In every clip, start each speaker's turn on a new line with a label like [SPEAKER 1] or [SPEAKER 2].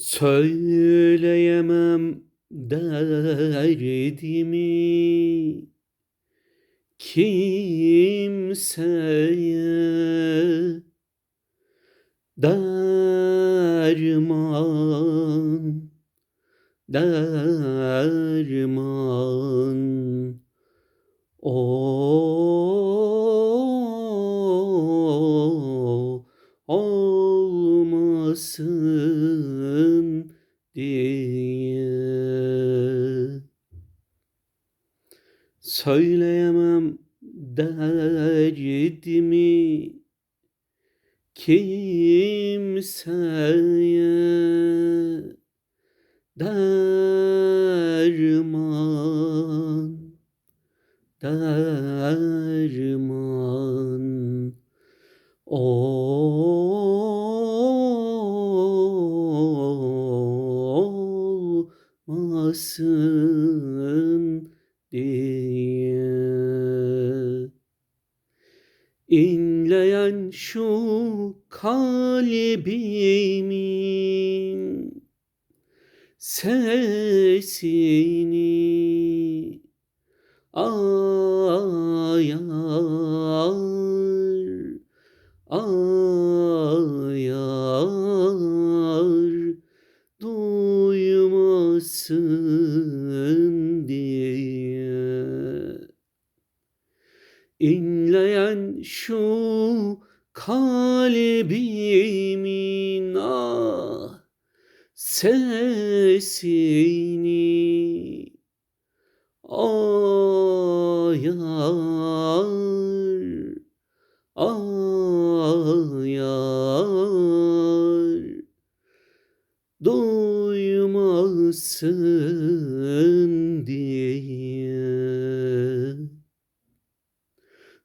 [SPEAKER 1] Söyleyemem derdimi kimseye derman derman o olmasın diye söyleyemem derdimi kimseye derman derman olmasın diye. İnleyen şu kalbimin sesini ayar ayar duymasın İnleyen şu kalbimin ah sesini ayar ayar. Duymasın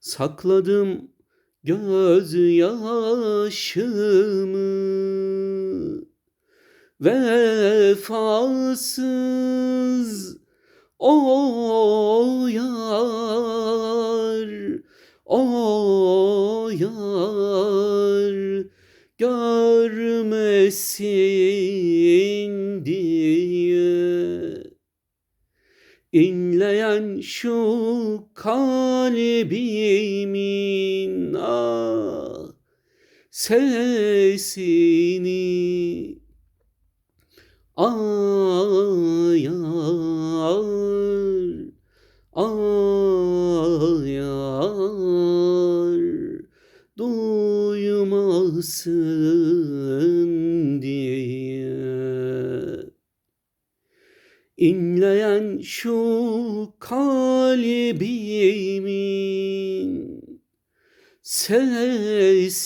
[SPEAKER 1] Sakladım gözyaşımı Vefasız o yar o yar görmesin diye İnleyen şu kalbimin ah sesini ayar ayar duymasın İnleyen şu kalbimin sesini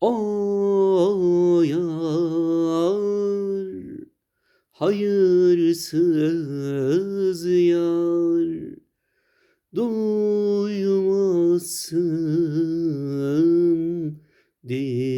[SPEAKER 1] o yar hayırsız yar duymasın diye